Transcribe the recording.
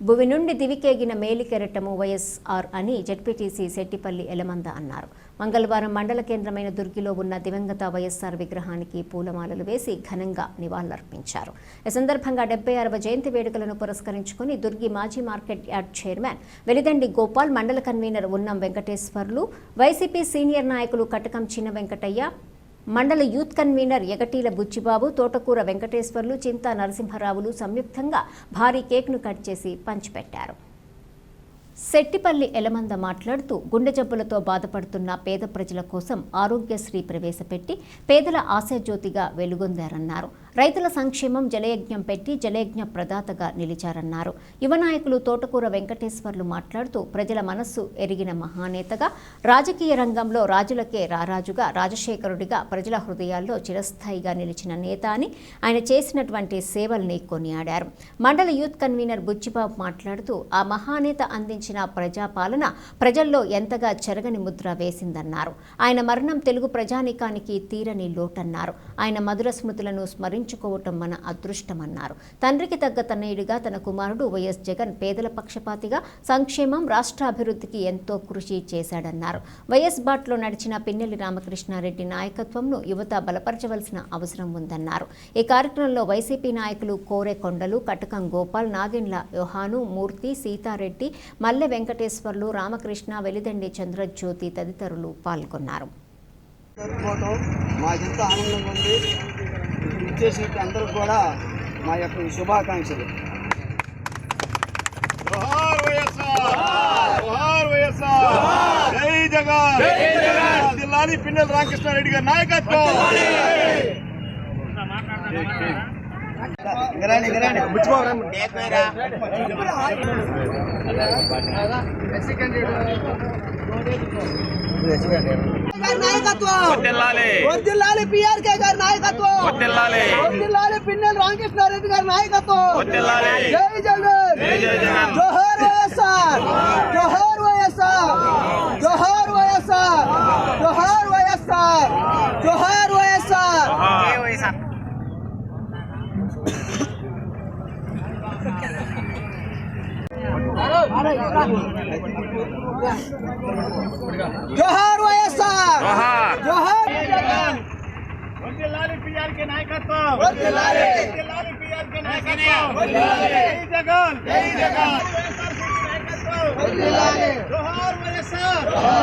భువి నుండి దివికేగిన మేలికెరటము వైఎస్ఆర్ అని జడ్పీటీసీ శెట్టిపల్లి ఎలమంద అన్నారు. మంగళవారం మండల కేంద్రమైన దుర్గిలో ఉన్న దివంగత వైఎస్ఆర్ విగ్రహానికి పూలమాలలు వేసి ఘనంగా నివాళులర్పించారు. ఈ సందర్భంగా డెబ్బై ఆరవ జయంతి వేడుకలను పురస్కరించుకుని దుర్గి మాజీ market yard chairman Velidandi Gopal మండల కన్వీనర్ ఉన్నం వెంకటేశ్వర్లు వైసీపీ సీనియర్ నాయకులు కటకం చిన్న వెంకటయ్య మండల యూత్ కన్వీనర్ ఎగటీల బుచ్చిబాబు తోటకూర వెంకటేశ్వర్లు చింతా నరసింహరావులు సంయుక్తంగా భారీ కేక్ను కట్ చేసి పంచిపెట్టారు శెట్టిపల్లి ఎలమంద మాట్లాడుతూ గుండె జబ్బులతో బాధపడుతున్న పేద ప్రజల కోసం ఆరోగ్యశ్రీ ప్రవేశపెట్టి పేదల ఆశాజ్యోతిగా వెలుగొందారన్నారు. రైతుల సంక్షేమం జలయజ్ఞం పెట్టి జలయజ్ఞ ప్రదాతగా నిలిచారన్నారు. యువ నాయకులు తోటకూర వెంకటేశ్వర్లు మాట్లాడుతూ ప్రజల మనస్సు ఎరిగిన మహానేతగా రాజకీయ రంగంలో రాజులకే రారాజుగా రాజశేఖరుడిగా ప్రజల హృదయాల్లో చిరస్థాయిగా నిలిచిన నేత అని ఆయన చేసినటువంటి సేవల్ని కొనియాడారు. మండల యూత్ కన్వీనర్ బుచ్చిబాబు మాట్లాడుతూ ఆ మహానేత అందించిన ప్రజాపాలన ప్రజల్లో ఎంతగా చెరగని ముద్ర వేసిందన్నారు. ఆయన మరణం తెలుగు ప్రజానీకానికి తీరని లోటన్నారు. ఆయన మధుర స్మృతులను స్మరించి స్మరించుకోవటం మన అదృష్టమన్నారు. తండ్రికి తగ్గ తనయుడిగా తన కుమారుడు వైఎస్ జగన్ పేదల పక్షపాతిగా సంక్షేమం రాష్ట్ర అభివృద్ధికి ఎంతో కృషి చేశాడన్నారు. వైఎస్ బాట్లో నడిచిన పిన్నెల్లి రామకృష్ణారెడ్డి నాయకత్వంను యువత బలపరచవలసిన అవసరం ఉందన్నారు. ఈ కార్యక్రమంలో వైసీపీ నాయకులు కోరె కొండలు కటకం గోపాల్ నాగెండ్ల యోహాను మూర్తి సీతారెడ్డి మల్లె వెంకటేశ్వర్లు రామకృష్ణ వెలిదండి చంద్రజ్యోతి తదితరులు పాల్గొన్నారు. మాకెంతో ఆనందంగా ఉంది. ఇచ్చేసిన అందరికి కూడా మా యొక్క ఈ శుభాకాంక్షలు. జై జగన్! జిల్లాని పిన్నెల రామకృష్ణారెడ్డి గారి నాయకత్వం! గిరాండి గిరాండి నాయకత్వం వద్దిల్లాలి పిఆర్కే గారి నాయకత్వం వద్దిల్లాలి పిన్నెల రామకృష్ణారెడ్డి గారి నాయకత్వం జై జగన్ జోహార్ వైఎస్ఆర్ జోహార్ వైఎస్ఆర్ జోహార్ వైఎస్ఆర్ జోహార్ వైఎస్ఆర్ జోహార్ వైఎస్ఆర్ జోహార్ వైఎస్ఆర్ జోహార్ వడ్డిల్లాలి పిఆర్కే నాయకత్వం వద్దిల్లాలి. వడ్డిల్లాలి పిఆర్కే నాయకత్వం జై జగన్ జై జగన్ వద్దిల్లాలి. జోహార్ వైఎస్ఆర్ జోహార్ వైఎస్ఆర్ జోహార్